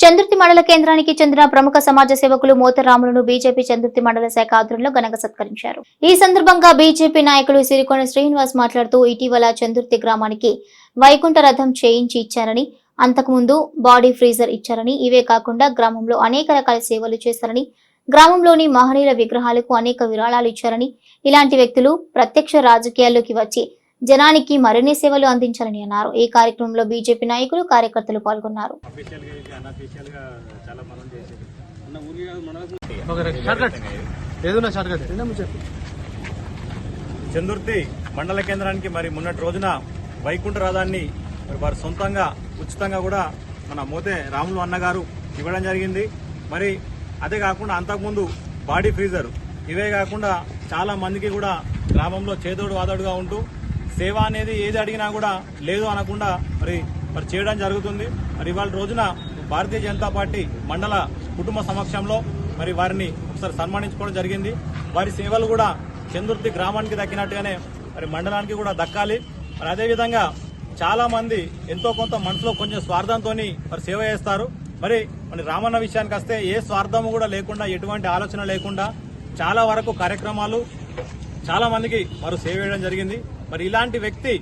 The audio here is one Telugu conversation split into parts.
చంద్రుతి మండల కేంద్రానికి చెందిన ప్రముఖ సమాజ సేవకులు మోతరాములను బీజేపీ చంద్రుతి మండల శాఖ ఆధ్వర్యంలో ఘనంగా సత్కరించారు. ఈ సందర్భంగా బీజేపీ నాయకులు సిరికొండ శ్రీనివాస్ మాట్లాడుతూ ఇటీవల చంద్రుతి గ్రామానికి వైకుంఠ రథం చేయించి ఇచ్చారని అంతకుముందు బాడీ ఫ్రీజర్ ఇచ్చారని ఇవే కాకుండా గ్రామంలో అనేక రకాల సేవలు చేశారని గ్రామంలోని మహనీయుల విగ్రహాలకు అనేక విరాళాలు ఇచ్చారని ఇలాంటి వ్యక్తులు ప్రత్యక్ష రాజకీయాల్లోకి వచ్చి జనానికి మరిన్ని సేవలు అందించాలని అన్నారు. ఈ కార్యక్రమంలో బీజేపీ నాయకులు కార్యకర్తలు పాల్గొన్నారు. చందుర్తి మండల కేంద్రానికి మరి మొన్నటి రోజున వైకుంఠ రథాన్ని వారు సొంతంగా ఉచితంగా కూడా మన మోతే రాములు అన్నగారు ఇవ్వడం జరిగింది. మరి అదే కాకుండా అంతకుముందు బాడీ ఫ్రీజర్ ఇవే కాకుండా చాలా మందికి కూడా గ్రామంలో చేదోడు వాదోడుగా ఉంటూ సేవ అనేది ఏది అడిగినా కూడా లేదు అనకుండా మరి మరి చేయడం జరుగుతుంది. మరి ఇవాళ రోజున భారతీయ జనతా పార్టీ మండల కుటుంబ సమక్షంలో మరి వారిని ఒకసారి సన్మానించుకోవడం జరిగింది. వారి సేవలు కూడా చందుర్తి గ్రామానికి దక్కినట్టుగానే మరి మండలానికి కూడా దక్కాలి. మరి అదేవిధంగా చాలా మంది ఎంతో కొంత మనసులో కొంచెం స్వార్థంతో మరి సేవ చేస్తారు. మరి మరి రామన్న విషయానికి వస్తే ఏ స్వార్థము కూడా లేకుండా ఎటువంటి ఆలోచన లేకుండా చాలా వరకు కార్యక్రమాలు చాలా మందికి వారు సేవ చేయడం జరిగింది. మరి ఇలాంటి వ్యక్తి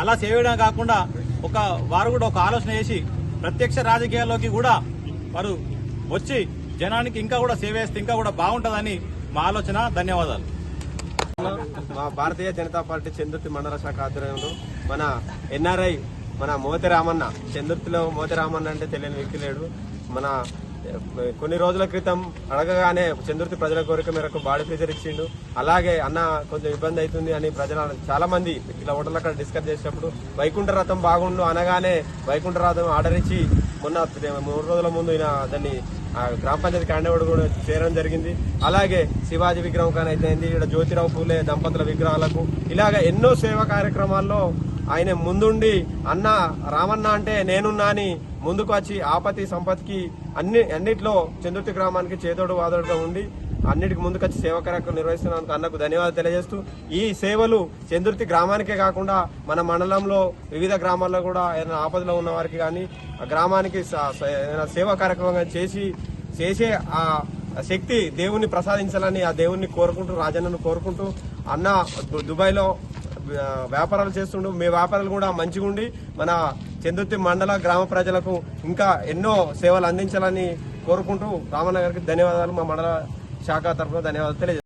అలా చేయడం కాకుండా ఒక వారు కూడా ఒక ఆలోచన చేసి ప్రత్యక్ష రాజకీయాల్లోకి కూడా వారు వచ్చి జనానికి ఇంకా కూడా సేవ చేస్తే ఇంకా కూడా బాగుంటుందని మా ఆలోచన. ధన్యవాదాలు. మా భారతీయ జనతా పార్టీ చందుర్తి మండల శాఖ ఆధ్వర్యంలో మన ఎన్ఆర్ఐ మన మోతి రామన్న చందుర్తిలో మోతిరామన్న అంటే తెలియని వ్యక్తి లేడు. మన కొన్ని రోజుల క్రితం అడగగానే చంద్రుతి ప్రజల కోరిక మేరకు బాడీ ఫ్రీజర్ ఇచ్చిండు. అలాగే అన్న కొంచెం ఇబ్బంది అవుతుంది అని ప్రజల చాలా మంది ఇలా హోటల్ అక్కడ డిస్కస్ చేసినప్పుడు వైకుంఠ రథం బాగుండు అనగానే వైకుంఠ రథం ఆర్డర్ ఇచ్చి మొన్న మూడు రోజుల ముందు ఈయన దాన్ని గ్రామ పంచాయతీ క్యాండిడేట్ కూడా చేయడం జరిగింది. అలాగే శివాజీ విగ్రహం కానీ అయితే ఇక్కడ జ్యోతిరావు పూలే దంపతుల విగ్రహాలకు ఇలాగ ఎన్నో సేవా కార్యక్రమాల్లో ఆయన ముందుండి అన్న రామన్న అంటే నేనున్నా అని ముందుకు వచ్చి ఆపతి సంపత్కి అన్ని అన్నిట్లో చందుర్తి గ్రామానికి చేదోడు వాదోడుగా ఉండి అన్నిటికి ముందుకు వచ్చి సేవా కార్యక్రమం నిర్వహిస్తున్నందుకు అన్నకు ధన్యవాదాలు తెలియజేస్తూ ఈ సేవలు చందుర్తి గ్రామానికే కాకుండా మన మండలంలో వివిధ గ్రామాల్లో కూడా ఏదైనా ఆపదలో ఉన్న వారికి కానీ గ్రామానికి ఏదైనా సేవా కార్యక్రమంగా చేసి చేసే ఆ శక్తి దేవుణ్ణి ప్రసాదించాలని ఆ దేవుణ్ణి కోరుకుంటూ రాజన్నను కోరుకుంటూ అన్న దుబాయ్లో వ్యాపారాలు చేస్తుండు. మీ వ్యాపారాలు కూడా మంచిగా ఉండి మన చందుర్తి మండల గ్రామ ప్రజలకు ఇంకా ఎన్నో సేవలు అందించాలని కోరుకుంటూ రామన్న గారికి ధన్యవాదాలు. మా మండల శాఖ తరఫున ధన్యవాదాలు తెలియజేస్తాను